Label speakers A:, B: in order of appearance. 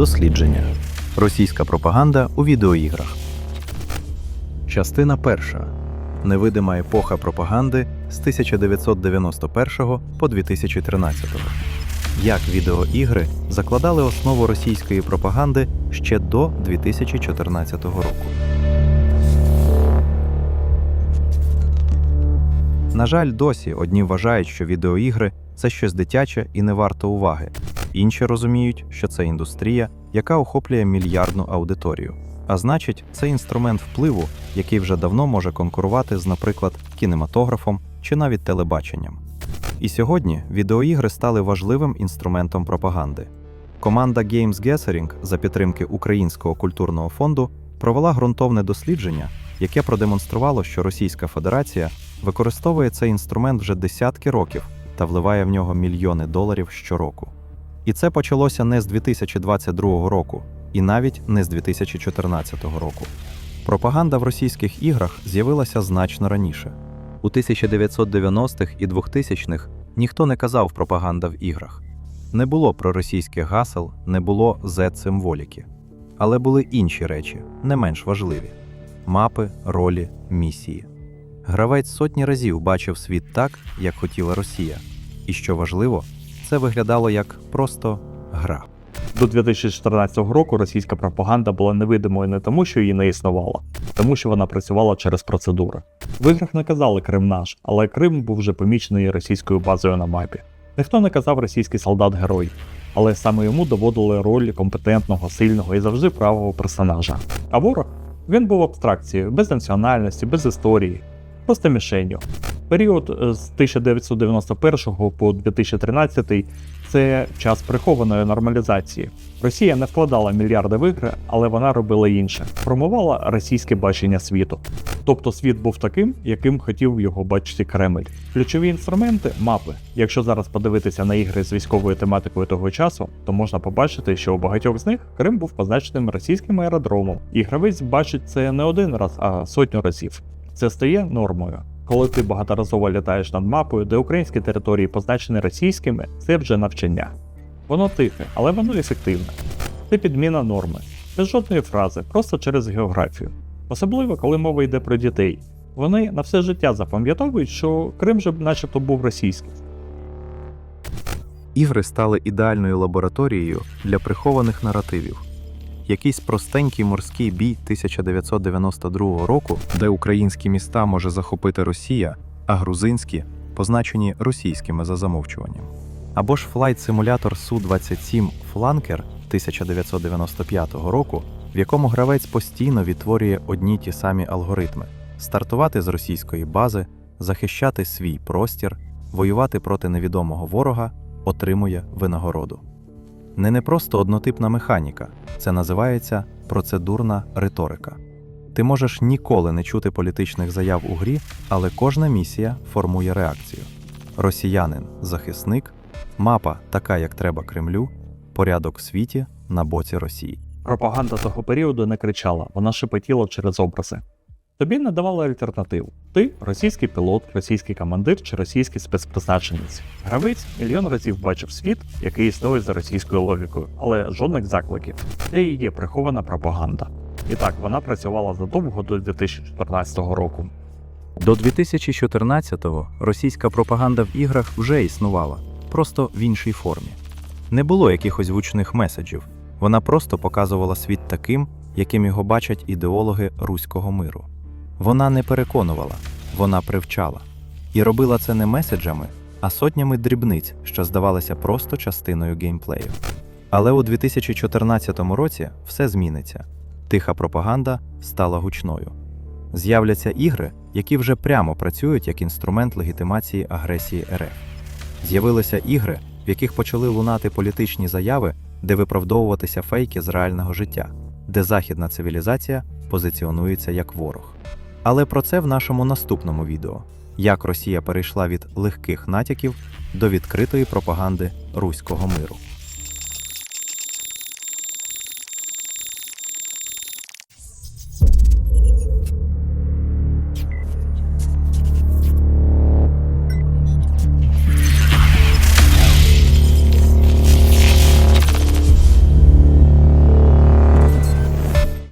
A: Дослідження. Російська пропаганда у відеоіграх. Частина перша. Невидима епоха пропаганди з 1991 по 2013. Як відеоігри закладали основу російської пропаганди ще до 2014 року. На жаль, досі одні вважають, що відеоігри це щось дитяче і не варто уваги. Інші розуміють, що це індустрія, яка охоплює мільярдну аудиторію. А значить, це інструмент впливу, який вже давно може конкурувати з, наприклад, кінематографом чи навіть телебаченням. І сьогодні відеоігри стали важливим інструментом пропаганди. Команда Games Gathering за підтримки Українського культурного фонду провела ґрунтовне дослідження, яке продемонструвало, що Російська Федерація використовує цей інструмент вже десятки років та вливає в нього мільйони доларів щороку. І це почалося не з 2022 року, і навіть не з 2014 року. Пропаганда в російських іграх з'явилася значно раніше. У 1990-х і 2000-х ніхто не казав пропаганда в іграх. Не було проросійських гасел, не було Z-символіки. Але були інші речі, не менш важливі: мапи, ролі, місії. Гравець сотні разів бачив світ так, як хотіла Росія. І що важливо, це виглядало як просто гра.
B: До 2014 року російська пропаганда була невидимою не тому, що її не існувало, а тому, що вона працювала через процедури. В іграх не казали Крим наш, але Крим був вже помічений російською базою на мапі. Ніхто не казав російський солдат герой, але саме йому доводили роль компетентного, сильного і завжди правого персонажа. А ворог він був абстракцією, без національності, без історії, просто мішенню. Період е, з 1991 по 2013 це час прихованої нормалізації. Росія не вкладала мільярди в ігри, але вона робила інше: формувала російське бачення світу. Тобто світ був таким, яким хотів його бачити Кремль. Ключові інструменти мапи. Якщо зараз подивитися на ігри з військовою тематикою того часу, то можна побачити, що у багатьох з них Крим був позначеним російським аеродромом, і гравець бачить це не один раз, а сотню разів. Це стає нормою. Коли ти багаторазово літаєш над мапою, де українські території позначені російськими, це вже навчання. Воно тихе, але воно ефективне. Це підміна норми, без жодної фрази, просто через географію. Особливо, коли мова йде про дітей. Вони на все життя запам'ятовують, що Крим же начебто був російський.
A: Ігри стали ідеальною лабораторією для прихованих наративів. Якийсь простенький морський бій 1992 року, де українські міста може захопити Росія, а грузинські позначені російськими за замовчуванням. Або ж флайт-симулятор Су-27 Фланкер 1995 року, в якому гравець постійно відтворює одні ті самі алгоритми: стартувати з російської бази, захищати свій простір, воювати проти невідомого ворога, отримує винагороду. Не не просто однотипна механіка, це називається процедурна риторика. Ти можеш ніколи не чути політичних заяв у грі, але кожна місія формує реакцію. Росіянин захисник, мапа така, як треба Кремлю, порядок в світі на боці Росії.
B: Пропаганда того періоду не кричала, вона шепотіла через образи. Тобі не давали альтернатив. Ти російський пілот, російський командир чи російський спецпризначенець. Гравець мільйон разів бачив світ, який існує за російською логікою, але жодних закликів. Це і є прихована пропаганда. І так, вона працювала задовго до 2014 року.
A: До 2014-го російська пропаганда в іграх вже існувала, просто в іншій формі. Не було якихось гучних меседжів, вона просто показувала світ таким, яким його бачать ідеологи руського миру. Вона не переконувала, вона привчала. І робила це не меседжами, а сотнями дрібниць, що здавалися просто частиною геймплею. Але у 2014 році все зміниться. Тиха пропаганда стала гучною. З'являться ігри, які вже прямо працюють як інструмент легітимації агресії РФ. З'явилися ігри, в яких почали лунати політичні заяви, де виправдовуватися фейки з реального життя, де західна цивілізація позиціонується як ворог. Але про це в нашому наступному відео: як Росія перейшла від легких натяків до відкритої пропаганди руського миру.